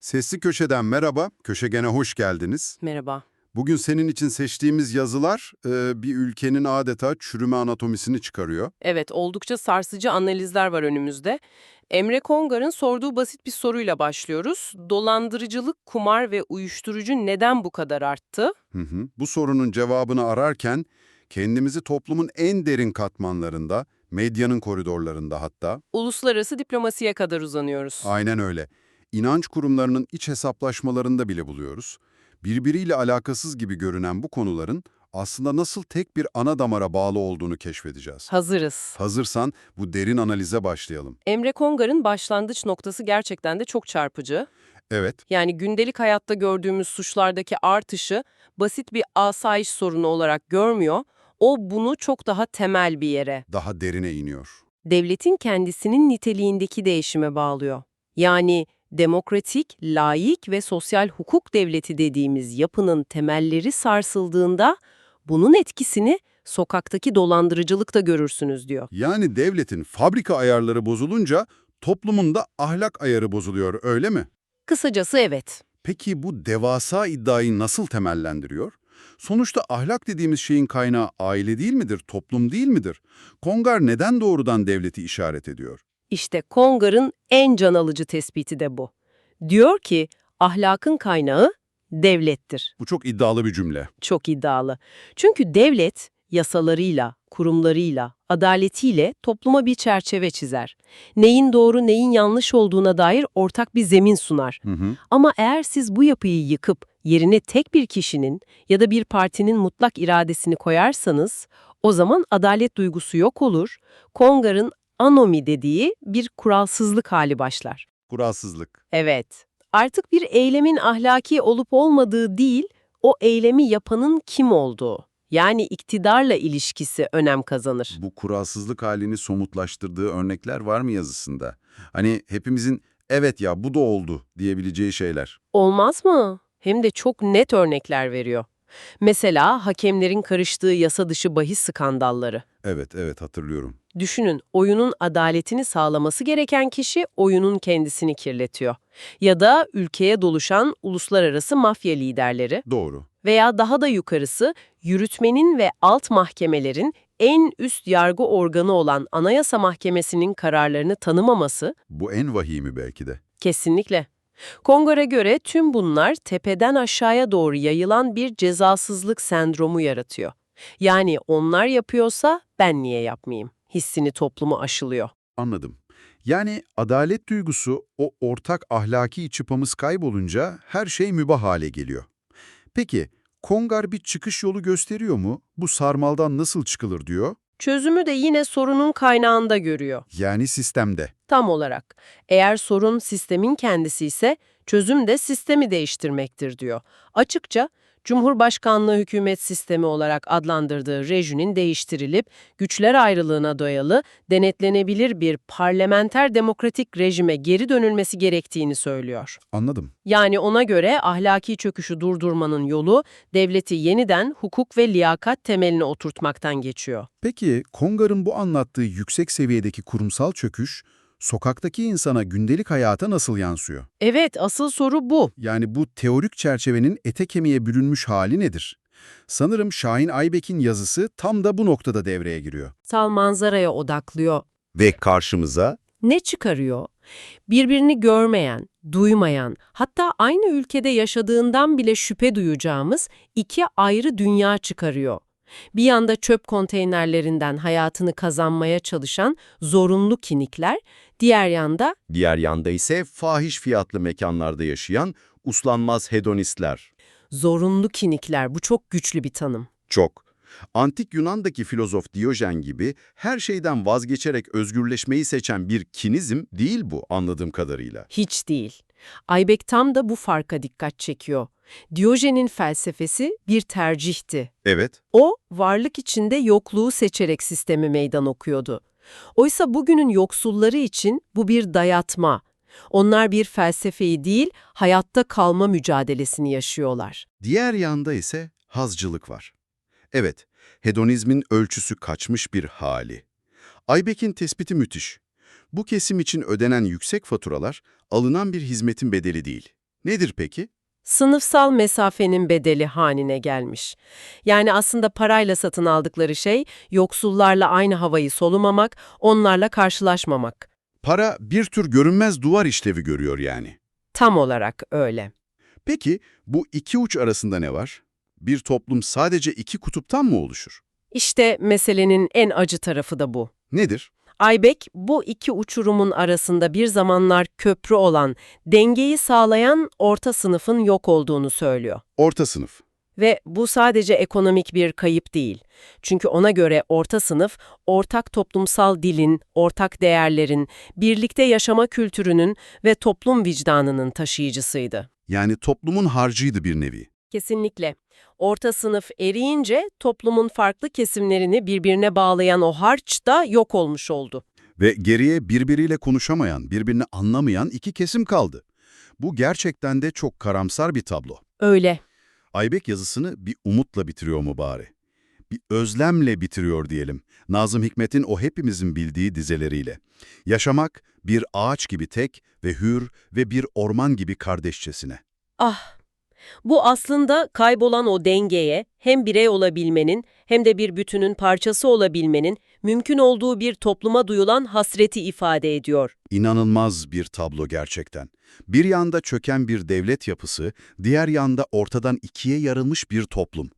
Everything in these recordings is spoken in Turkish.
Sesli Köşe'den merhaba, Köşegen'e hoş geldiniz. Merhaba. Bugün senin için seçtiğimiz yazılar e, bir ülkenin adeta çürüme anatomisini çıkarıyor. Evet, oldukça sarsıcı analizler var önümüzde. Emre Kongar'ın sorduğu basit bir soruyla başlıyoruz. Dolandırıcılık, kumar ve uyuşturucu neden bu kadar arttı? Hı hı. Bu sorunun cevabını ararken kendimizi toplumun en derin katmanlarında, medyanın koridorlarında hatta, Uluslararası diplomasiye kadar uzanıyoruz. aynen öyle, inanç kurumlarının iç hesaplaşmalarında bile buluyoruz. Birbiriyle alakasız gibi görünen bu konuların aslında nasıl tek bir ana damara bağlı olduğunu keşfedeceğiz. Hazırız. Hazırsan bu derin analize başlayalım. Emre Kongar'ın başlangıç noktası gerçekten de çok çarpıcı. Evet, Yani gündelik hayatta gördüğümüz suçlardaki artışı basit bir asayiş sorunu olarak görmüyor. O bunu çok daha temel bir yere, daha derine iniyor. devletin kendisinin niteliğindeki değişime bağlıyor. Yani demokratik, laik ve sosyal hukuk devleti dediğimiz yapının temelleri sarsıldığında bunun etkisini sokaktaki dolandırıcılıkta görürsünüz diyor. Yani devletin fabrika ayarları bozulunca toplumun da ahlak ayarı bozuluyor, öyle mi? Kısacası evet. Peki bu devasa iddiayı nasıl temellendiriyor? Sonuçta ahlak dediğimiz şeyin kaynağı aile değil midir, toplum değil midir? Kongar neden doğrudan devleti işaret ediyor? İşte Kongar'ın en can alıcı tespiti de bu. Diyor ki ahlakın kaynağı devlettir. Bu çok iddialı bir cümle. Çok iddialı. Çünkü devlet yasalarıyla, kurumlarıyla, adaletiyle topluma bir çerçeve çizer. Neyin doğru, neyin yanlış olduğuna dair ortak bir zemin sunar. Hı hı. Ama eğer siz bu yapıyı yıkıp yerine tek bir kişinin ya da bir partinin mutlak iradesini koyarsanız, o zaman adalet duygusu yok olur, Kongar'ın anomi dediği bir kuralsızlık hali başlar. Kuralsızlık. Evet, artık bir eylemin ahlaki olup olmadığı değil, o eylemi yapanın kim olduğu. Yani iktidarla ilişkisi önem kazanır. Bu kuralsızlık halini somutlaştırdığı örnekler var mı yazısında? Hani hepimizin evet ya bu da oldu diyebileceği şeyler. Olmaz mı? Hem de çok net örnekler veriyor. Mesela hakemlerin karıştığı yasa dışı bahis skandalları. Evet, evet hatırlıyorum. Düşünün, oyunun adaletini sağlaması gereken kişi oyunun kendisini kirletiyor. Ya da ülkeye doluşan uluslararası mafya liderleri Doğru. veya daha da yukarısı yürütmenin ve alt mahkemelerin en üst yargı organı olan Anayasa Mahkemesi'nin kararlarını tanımaması Bu en vahimi belki de. kesinlikle. Kongar'a göre tüm bunlar tepeden aşağıya doğru yayılan bir cezasızlık sendromu yaratıyor. Yani onlar yapıyorsa ben niye yapmayayım? Hissini toplumu aşılıyor. Anladım. Yani adalet duygusu o ortak ahlaki çıpamız kaybolunca her şey mübah hale geliyor. Peki Kongar bir çıkış yolu gösteriyor mu? Bu sarmaldan nasıl çıkılır diyor. Çözümü de yine sorunun kaynağında görüyor. Yani sistemde. Tam olarak. Eğer sorun sistemin kendisi ise çözüm de sistemi değiştirmektir diyor. Açıkça Cumhurbaşkanlığı hükümet sistemi olarak adlandırdığı rejinin değiştirilip güçler ayrılığına dayalı denetlenebilir bir parlamenter demokratik rejime geri dönülmesi gerektiğini söylüyor. Anladım. Yani ona göre ahlaki çöküşü durdurmanın yolu devleti yeniden hukuk ve liyakat temeline oturtmaktan geçiyor. Peki Kongar'ın bu anlattığı yüksek seviyedeki kurumsal çöküş, sokaktaki insana gündelik hayata nasıl yansıyor? Evet, asıl soru bu. Yani bu teorik çerçevenin ete kemiğe bürünmüş hali nedir? Sanırım Şahin Aybek'in yazısı tam da bu noktada devreye giriyor. Sal manzaraya odaklıyor. Ve karşımıza Ne çıkarıyor? Birbirini görmeyen, duymayan, hatta aynı ülkede yaşadığından bile şüphe duyacağımız iki ayrı dünya çıkarıyor. Bir yanda çöp konteynerlerinden hayatını kazanmaya çalışan zorunlu kinikler, diğer yanda Diğer yanda ise fahiş fiyatlı mekanlarda yaşayan uslanmaz hedonistler. zorunlu kinikler. Bu çok güçlü bir tanım. Çok. Antik Yunan'daki filozof Diyojen gibi her şeyden vazgeçerek özgürleşmeyi seçen bir kinizm değil bu anladığım kadarıyla. Hiç değil. Aybek tam da bu farka dikkat çekiyor. Diyojen'in felsefesi bir tercihti. Evet, O, varlık içinde yokluğu seçerek sistemi meydan okuyordu. Oysa bugünün yoksulları için bu bir dayatma. Onlar bir felsefeyi değil, hayatta kalma mücadelesini yaşıyorlar. diğer yanda ise hazcılık var. Evet, hedonizmin ölçüsü kaçmış bir hali. Aybek'in tespiti müthiş. Bu kesim için ödenen yüksek faturalar alınan bir hizmetin bedeli değil. Nedir peki? Sınıfsal mesafenin bedeli haline gelmiş. Yani aslında parayla satın aldıkları şey yoksullarla aynı havayı solumamak, onlarla karşılaşmamak. Para bir tür görünmez duvar işlevi görüyor yani. Tam olarak öyle. Peki bu iki uç arasında ne var? Bir toplum sadece iki kutuptan mı oluşur? İşte meselenin en acı tarafı da bu. Nedir? Aybek bu iki uçurumun arasında bir zamanlar köprü olan, dengeyi sağlayan orta sınıfın yok olduğunu söylüyor. Orta sınıf. Ve bu sadece ekonomik bir kayıp değil. Çünkü ona göre orta sınıf, ortak toplumsal dilin, ortak değerlerin, birlikte yaşama kültürünün ve toplum vicdanının taşıyıcısıydı. Yani toplumun harcıydı bir nevi. Kesinlikle. Orta sınıf eriyince toplumun farklı kesimlerini birbirine bağlayan o harç da yok olmuş oldu. Ve geriye birbiriyle konuşamayan, birbirini anlamayan iki kesim kaldı. Bu gerçekten de çok karamsar bir tablo. Öyle. Aybek yazısını bir umutla bitiriyor mu bari? Bir özlemle bitiriyor diyelim. Nazım Hikmet'in o hepimizin bildiği dizeleriyle. Yaşamak bir ağaç gibi tek ve hür ve bir orman gibi kardeşçesine. Ah! Bu aslında kaybolan o dengeye hem birey olabilmenin hem de bir bütünün parçası olabilmenin mümkün olduğu bir topluma duyulan hasreti ifade ediyor. İnanılmaz bir tablo gerçekten. Bir yanda çöken bir devlet yapısı, diğer yanda ortadan ikiye yarılmış bir toplum.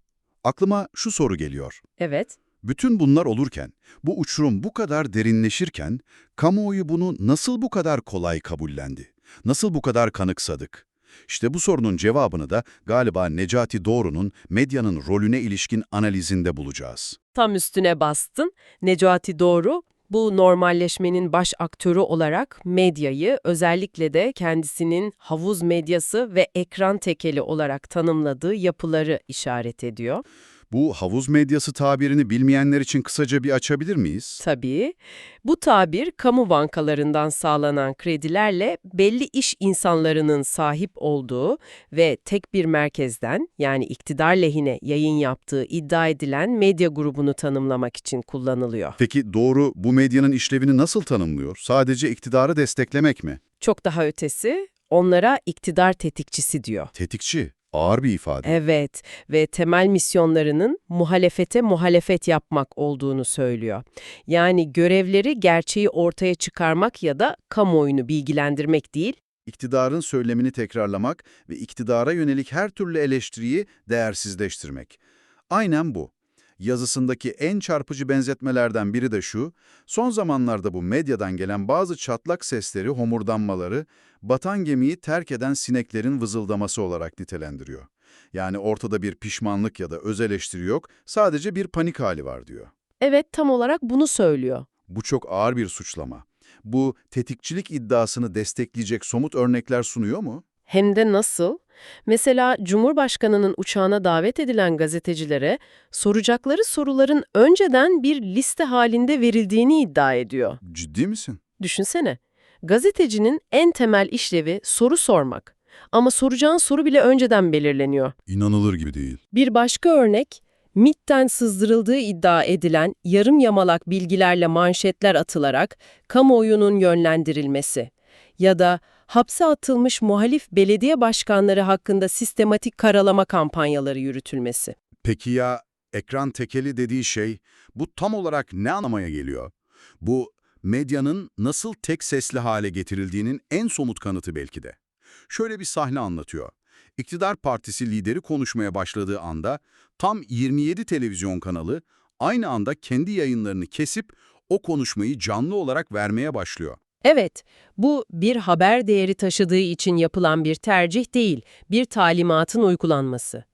Aklıma şu soru geliyor. Evet. Bütün bunlar olurken, bu uçurum bu kadar derinleşirken, kamuoyu bunu nasıl bu kadar kolay kabullendi? Nasıl bu kadar kanıksadık? İşte bu sorunun cevabını da galiba Necati Doğru'nun medyanın rolüne ilişkin analizinde bulacağız. Tam üstüne bastın. Necati Doğru bu normalleşmenin baş aktörü olarak medyayı özellikle de kendisinin havuz medyası ve ekran tekeli olarak tanımladığı yapıları işaret ediyor. Bu havuz medyası tabirini bilmeyenler için kısaca bir açabilir miyiz? Tabii. Bu tabir kamu bankalarından sağlanan kredilerle belli iş insanlarının sahip olduğu ve tek bir merkezden yani iktidar lehine yayın yaptığı iddia edilen medya grubunu tanımlamak için kullanılıyor. Peki Doğru bu medyanın işlevini nasıl tanımlıyor? Sadece iktidarı desteklemek mi? Çok daha ötesi onlara iktidar tetikçisi diyor. Tetikçi, ağır bir ifade. Evet ve temel misyonlarının muhalefete muhalefet yapmak olduğunu söylüyor. Yani görevleri gerçeği ortaya çıkarmak ya da kamuoyunu bilgilendirmek değil, İktidarın söylemini tekrarlamak ve iktidara yönelik her türlü eleştiriyi değersizleştirmek. Aynen bu. Yazısındaki en çarpıcı benzetmelerden biri de şu, son zamanlarda bu medyadan gelen bazı çatlak sesleri, homurdanmaları, batan gemiyi terk eden sineklerin vızıldaması olarak nitelendiriyor. Yani ortada bir pişmanlık ya da öz eleştiri yok, sadece bir panik hali var diyor. Evet tam olarak bunu söylüyor. Bu çok ağır bir suçlama. Bu tetikçilik iddiasını destekleyecek somut örnekler sunuyor mu? Hem de nasıl? Mesela Cumhurbaşkanı'nın uçağına davet edilen gazetecilere soracakları soruların önceden bir liste halinde verildiğini iddia ediyor. Ciddi misin? Düşünsene, gazetecinin en temel işlevi soru sormak. Ama soracağın soru bile önceden belirleniyor. İnanılır gibi değil. Bir başka örnek, MIT'ten sızdırıldığı iddia edilen yarım yamalak bilgilerle manşetler atılarak kamuoyunun yönlendirilmesi ya da hapse atılmış muhalif belediye başkanları hakkında sistematik karalama kampanyaları yürütülmesi. Peki ya ekran tekeli dediği şey bu tam olarak ne anlamaya geliyor? Bu medyanın nasıl tek sesli hale getirildiğinin en somut kanıtı belki de. Şöyle bir sahne anlatıyor. İktidar partisi lideri konuşmaya başladığı anda tam 27 televizyon kanalı aynı anda kendi yayınlarını kesip o konuşmayı canlı olarak vermeye başlıyor. Evet, bu bir haber değeri taşıdığı için yapılan bir tercih değil, bir talimatın uygulanması.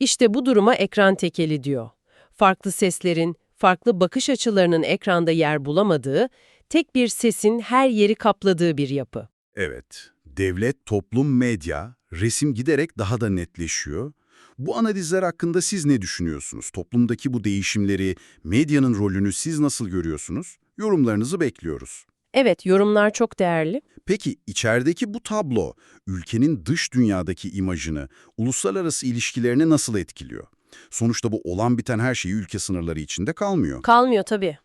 İşte bu duruma ekran tekeli diyor. Farklı seslerin, farklı bakış açılarının ekranda yer bulamadığı, tek bir sesin her yeri kapladığı bir yapı. Evet, devlet, toplum, medya, resim giderek daha da netleşiyor. Bu analizler hakkında siz ne düşünüyorsunuz? Toplumdaki bu değişimleri, medyanın rolünü siz nasıl görüyorsunuz? Yorumlarınızı bekliyoruz. Evet, yorumlar çok değerli. Peki içerideki bu tablo, ülkenin dış dünyadaki imajını, uluslararası ilişkilerini nasıl etkiliyor? Sonuçta bu olan biten her şeyi ülke sınırları içinde kalmıyor. Kalmıyor tabii.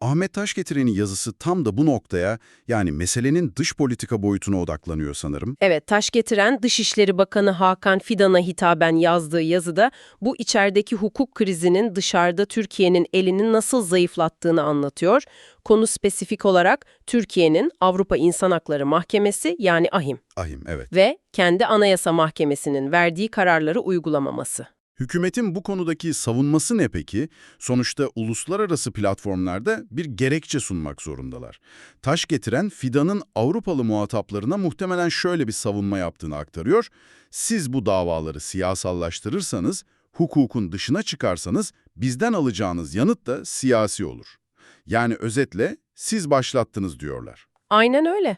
Ahmet Taşgetiren'in yazısı tam da bu noktaya, yani meselenin dış politika boyutuna odaklanıyor sanırım. Evet, taş getiren Dışişleri Bakanı Hakan Fidan'a hitaben yazdığı yazıda bu içerideki hukuk krizinin dışarıda Türkiye'nin elini nasıl zayıflattığını anlatıyor. Konu spesifik olarak Türkiye'nin Avrupa İnsan Hakları Mahkemesi yani AHİM Ahim, evet. ve kendi Anayasa Mahkemesi'nin verdiği kararları uygulamaması. Hükümetin bu konudaki savunması ne peki? Sonuçta uluslararası platformlarda bir gerekçe sunmak zorundalar. Taş getiren Fidan'ın Avrupalı muhataplarına muhtemelen şöyle bir savunma yaptığını aktarıyor. Siz bu davaları siyasallaştırırsanız, hukukun dışına çıkarsanız bizden alacağınız yanıt da siyasi olur. Yani özetle siz başlattınız diyorlar. Aynen öyle.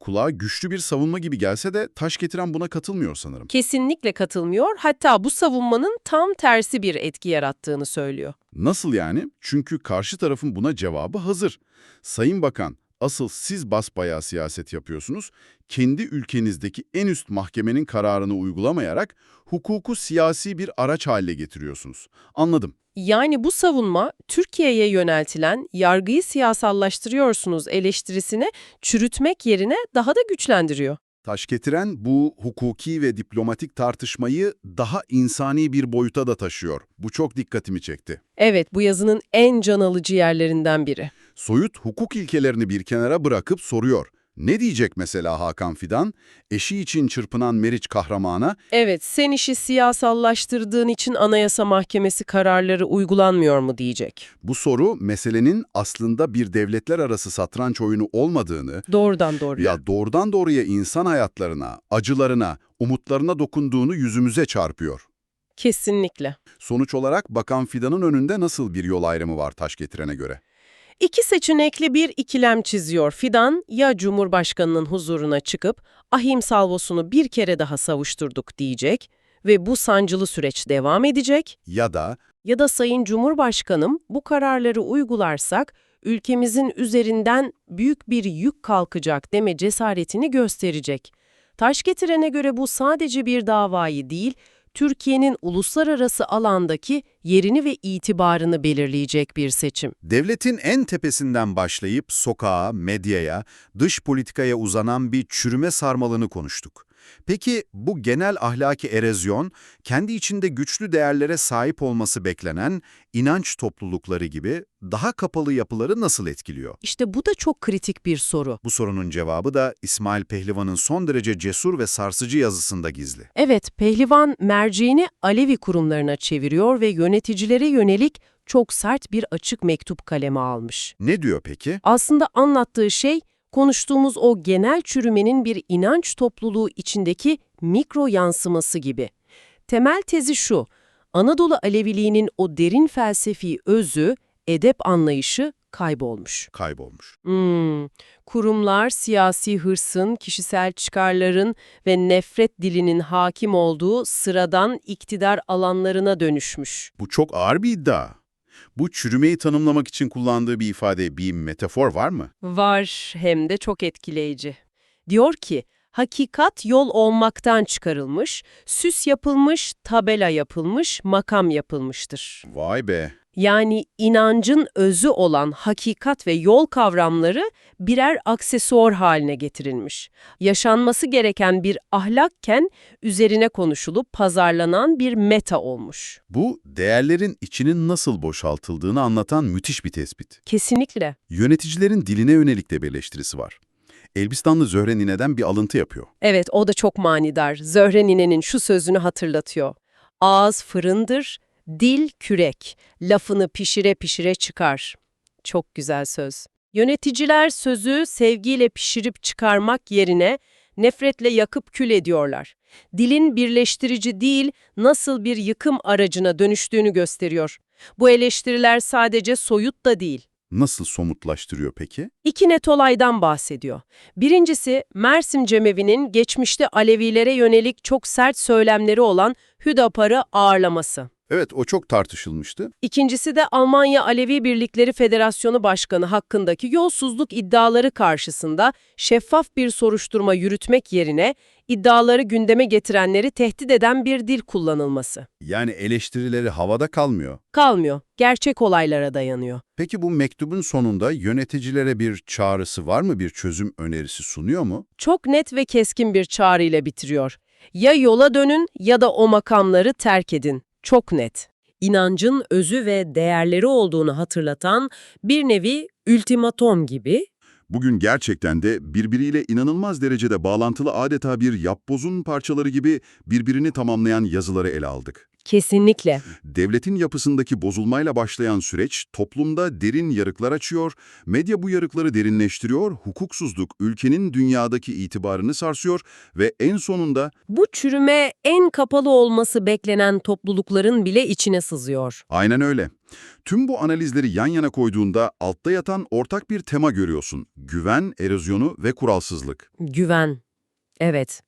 Kulağa güçlü bir savunma gibi gelse de taş getiren buna katılmıyor sanırım. Kesinlikle katılmıyor. Hatta bu savunmanın tam tersi bir etki yarattığını söylüyor. Nasıl yani? Çünkü karşı tarafın buna cevabı hazır. Sayın Bakan, asıl siz basbayağı siyaset yapıyorsunuz. Kendi ülkenizdeki en üst mahkemenin kararını uygulamayarak hukuku siyasi bir araç haline getiriyorsunuz. Anladım. Yani bu savunma Türkiye'ye yöneltilen yargıyı siyasallaştırıyorsunuz eleştirisini çürütmek yerine daha da güçlendiriyor. Taş getiren bu hukuki ve diplomatik tartışmayı daha insani bir boyuta da taşıyor. Bu çok dikkatimi çekti. Evet, bu yazının en can alıcı yerlerinden biri. Soyut hukuk ilkelerini bir kenara bırakıp soruyor. Ne mesela Hakan Fidan? Eşi için çırpınan Meriç kahramana Evet, sen işi siyasallaştırdığın için Anayasa Mahkemesi kararları uygulanmıyor mu diyecek. Bu soru meselenin aslında bir devletler arası satranç oyunu olmadığını, Doğrudan doğruya. ya doğrudan doğruya insan hayatlarına, acılarına, umutlarına dokunduğunu yüzümüze çarpıyor. Kesinlikle. Sonuç olarak Bakan Fidan'ın önünde nasıl bir yol ayrımı var taş getirene göre? İki seçenekli bir ikilem çiziyor. Fidan ya Cumhurbaşkanı'nın huzuruna çıkıp ahim salvosunu bir kere daha savuşturduk diyecek ve bu sancılı süreç devam edecek Ya da ya da Sayın Cumhurbaşkanım bu kararları uygularsak ülkemizin üzerinden büyük bir yük kalkacak deme cesaretini gösterecek. Taş getirene göre bu sadece bir davayı değil, Türkiye'nin uluslararası alandaki yerini ve itibarını belirleyecek bir seçim. devletin en tepesinden başlayıp sokağa, medyaya, dış politikaya uzanan bir çürüme sarmalını konuştuk. Peki bu genel ahlaki erozyon, kendi içinde güçlü değerlere sahip olması beklenen inanç toplulukları gibi daha kapalı yapıları nasıl etkiliyor? İşte bu da çok kritik bir soru. Bu sorunun cevabı da İsmail Pehlivan'ın son derece cesur ve sarsıcı yazısında gizli. Evet, Pehlivan merceğini Alevi kurumlarına çeviriyor ve yöneticilere yönelik çok sert bir açık mektup kaleme almış. Ne diyor peki? Aslında anlattığı şey, konuştuğumuz o genel çürümenin bir inanç topluluğu içindeki mikro yansıması gibi. Temel tezi şu, Anadolu Aleviliğinin o derin felsefi özü, edep anlayışı kaybolmuş. Kaybolmuş. Hmm, kurumlar siyasi hırsın, kişisel çıkarların ve nefret dilinin hakim olduğu sıradan iktidar alanlarına dönüşmüş. Bu çok ağır bir iddia. Bu çürümeyi tanımlamak için kullandığı bir ifade, bir metafor var mı? Var hem de çok etkileyici. Diyor ki, hakikat yol olmaktan çıkarılmış, süs yapılmış, tabela yapılmış, makam yapılmıştır. Vay be. Yani inancın özü olan hakikat ve yol kavramları birer aksesuar haline getirilmiş. Yaşanması gereken bir ahlakken üzerine konuşulup pazarlanan bir meta olmuş. Bu, değerlerin içinin nasıl boşaltıldığını anlatan müthiş bir tespit. Kesinlikle. Yöneticilerin diline yönelik de bir eleştirisi var. Elbistanlı Zöhre Nine'den bir alıntı yapıyor. Evet, o da çok manidar. Zöhre Nine'nin şu sözünü hatırlatıyor. Ağız fırındır, dil kürek, lafını pişire pişire çıkar. Çok güzel söz. Yöneticiler sözü sevgiyle pişirip çıkarmak yerine nefretle yakıp kül ediyorlar. Dilin birleştirici değil, nasıl bir yıkım aracına dönüştüğünü gösteriyor. Bu eleştiriler sadece soyut da değil. Nasıl somutlaştırıyor peki? İki net olaydan bahsediyor. Birincisi, Mersin Cemevi'nin geçmişte Alevilere yönelik çok sert söylemleri olan Hüdapar'ı ağırlaması. Evet, o çok tartışılmıştı. İkincisi de Almanya Alevi Birlikleri Federasyonu Başkanı hakkındaki yolsuzluk iddiaları karşısında şeffaf bir soruşturma yürütmek yerine iddiaları gündeme getirenleri tehdit eden bir dil kullanılması. Yani eleştirileri havada kalmıyor. Kalmıyor, gerçek olaylara dayanıyor. Peki bu mektubun sonunda yöneticilere bir çağrısı var mı? Bir çözüm önerisi sunuyor mu? Çok net ve keskin bir çağrıyla bitiriyor. Ya yola dönün ya da o makamları terk edin. Çok net. İnancın özü ve değerleri olduğunu hatırlatan bir nevi ultimatom gibi Bugün gerçekten de birbiriyle inanılmaz derecede bağlantılı adeta bir yapbozun parçaları gibi birbirini tamamlayan yazıları ele aldık. Kesinlikle Devletin yapısındaki bozulmayla başlayan süreç toplumda derin yarıklar açıyor, medya bu yarıkları derinleştiriyor, hukuksuzluk ülkenin dünyadaki itibarını sarsıyor ve en sonunda Bu çürüme en kapalı olması beklenen toplulukların bile içine sızıyor. aynen öyle. Tüm bu analizleri yan yana koyduğunda altta yatan ortak bir tema görüyorsun. Güven, erozyonu ve kuralsızlık. Güven. Evet.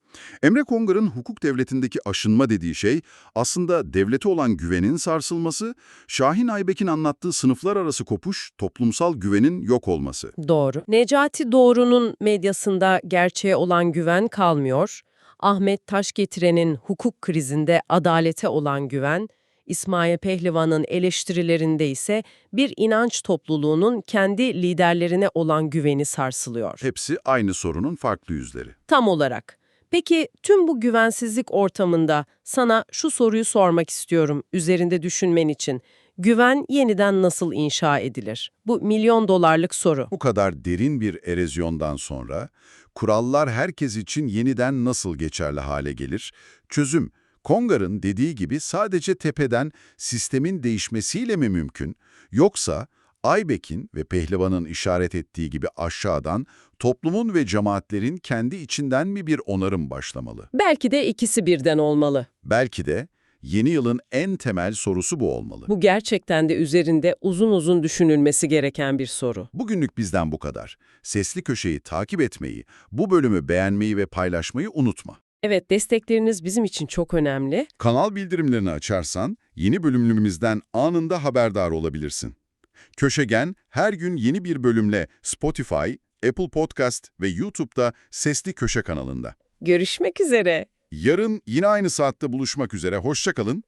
Emre Kongar'ın hukuk devletindeki aşınma dediği şey aslında devlete olan güvenin sarsılması, Şahin Aybek'in anlattığı sınıflar arası kopuş, toplumsal güvenin yok olması. Doğru. Necati Doğru'nun medyasında gerçeğe olan güven kalmıyor. Ahmet Taşgetiren'in hukuk krizinde adalete olan güven, İsmail Pehlivan'ın eleştirilerinde ise bir inanç topluluğunun kendi liderlerine olan güveni sarsılıyor. Hepsi aynı sorunun farklı yüzleri. Tam olarak. Peki tüm bu güvensizlik ortamında sana şu soruyu sormak istiyorum üzerinde düşünmen için. Güven yeniden nasıl inşa edilir? Bu milyon dolarlık soru. Bu kadar derin bir erozyondan sonra kurallar herkes için yeniden nasıl geçerli hale gelir? Çözüm, Kongar'ın dediği gibi sadece tepeden sistemin değişmesiyle mi mümkün? Yoksa Aybek'in ve Pehlivan'ın işaret ettiği gibi aşağıdan toplumun ve cemaatlerin kendi içinden mi bir onarım başlamalı? Belki de ikisi birden olmalı. Belki de yeni yılın en temel sorusu bu olmalı. Bu gerçekten de üzerinde uzun uzun düşünülmesi gereken bir soru. Bugünlük bizden bu kadar. Sesli Köşe'yi takip etmeyi, bu bölümü beğenmeyi ve paylaşmayı unutma. Evet, destekleriniz bizim için çok önemli. Kanal bildirimlerini açarsan yeni bölümlerimizden anında haberdar olabilirsin. Köşegen her gün yeni bir bölümle Spotify, Apple Podcast ve YouTube'da Sesli Köşe kanalında. Görüşmek üzere. Yarın yine aynı saatte buluşmak üzere. Hoşça kalın.